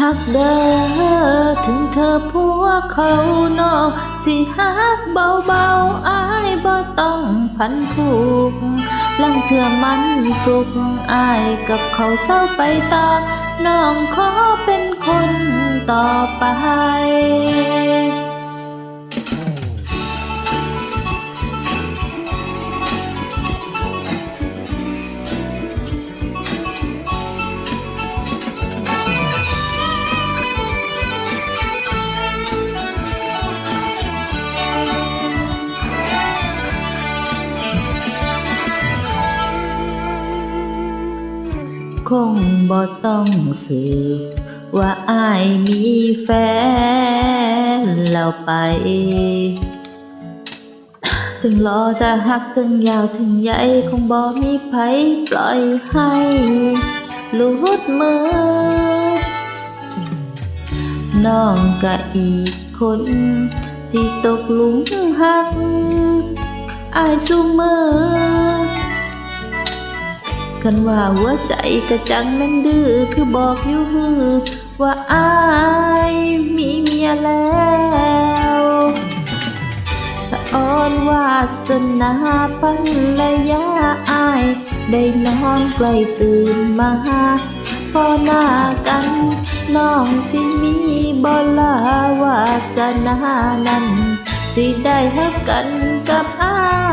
หักเด้อถึงเธอผัวเขานอก สิหักเบาๆอายบ่ต้องพันผูกลังเธอมันฟลุกอายกับเขาเศร้าไปต่อน้องขอเป็นคนต่อไป คงบ่ต้องสืบว่าอายมีแฟนแล้วไป ถึงรอแต่หักถึงยาวถึงใหญ่คงบ่มีไผปล่อยให้หลุดมือ น้องกะอีกคน ที่ตกหลุมหักอายสู้มือ กันว่าหัวใจกระจังแม่นดื้อคือบอกอยู่ฮือว่าอายมีเมียแล้วสะอ้อนวาสนาปันระยะอาย ได้นอนใกล้ตื่นมาพอหน้ากันน้องสิมีบ่ลาวาสนานั้น สิได้ฮักกันกับอาย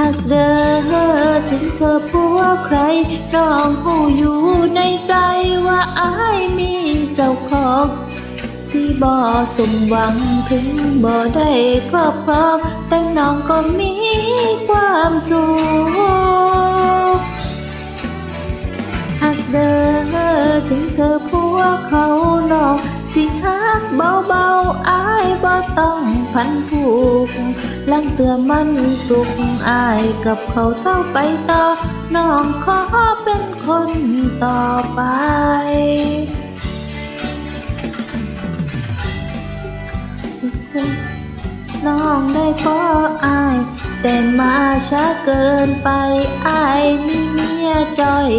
หากเด้อถึงเธอผัวใครน้องผู้อยู่ในใจว่าอายมีเจ้าของสิบ่สมหวังถึงบ่ได้ครอบครองแต่น้องก็มีความสุขหากเด้อถึงเธอผัวเขาน้องสิฮักเบาๆอายบ่ต้องพันผู ลังเตือมันสุขอายกับเขาเศร้าไปต่อ น้องขอเป็นคนต่อไปน้องได้ขออาย แต่มาช้าเกินไปอายมีเมียจอย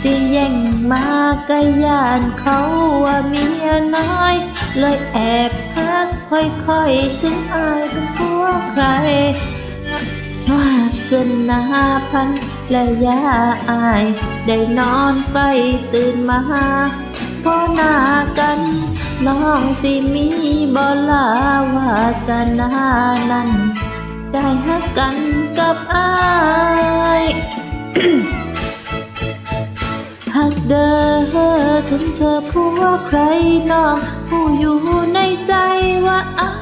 สิแย่งมากะยานเขาว่าเมียน้อย เลยแอบพักค่อยๆ ถึงอายเป็นพวก ใครวาสนาพันและยาอาย ได้นอนใกล้ตื่นมาพอหน้ากัน น้องสิมีบลาวาสนานั้น ได้ฮักกันกับอายหากเด้อถึงเธอผัวใครน้องผู้อยู่ในใจว่าอาย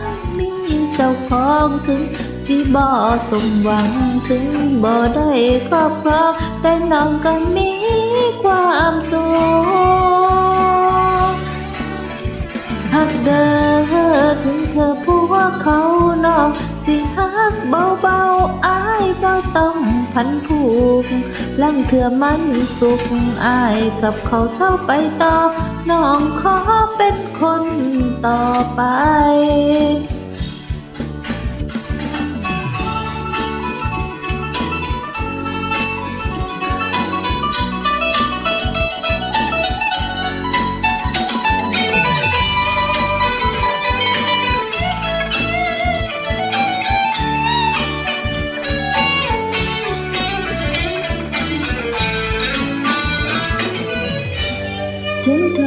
เจ้าของถึงสิบ่สมหวังถึงบ่ได้ครอบครองแต่น้องก็มีความสุขหากเด้อถึงเธอผัวเขาน้องสิฮักเบาๆอายบ่ต้องพันผูกลังเถื่อมันสุขอายกับเขาเศร้าไปต่อน้องขอเป็นคนต่อไป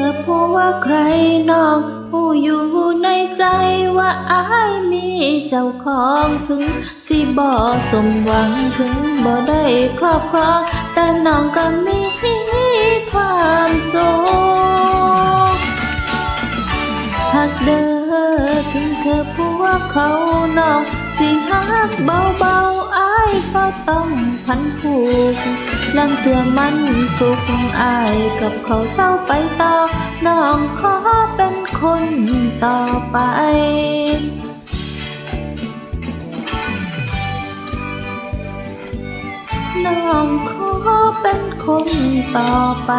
ถึงเธอพูดว่าใครนองผู้อยู่ในใจว่าอายมีเจ้าของถึงสิบ่สมหวังถึงบ่ได้ครอบครอง แต่น้องก็มีความสุขหากเด้อถึงเธอพูดว่าเขานองสิฮักเบาๆายก็ต้องพันผูกลังเตือมันสุขอายกับเขาเศร้าไปต่อ น้องขอเป็นคนต่อไปน้องขอเป็นคนต่อไป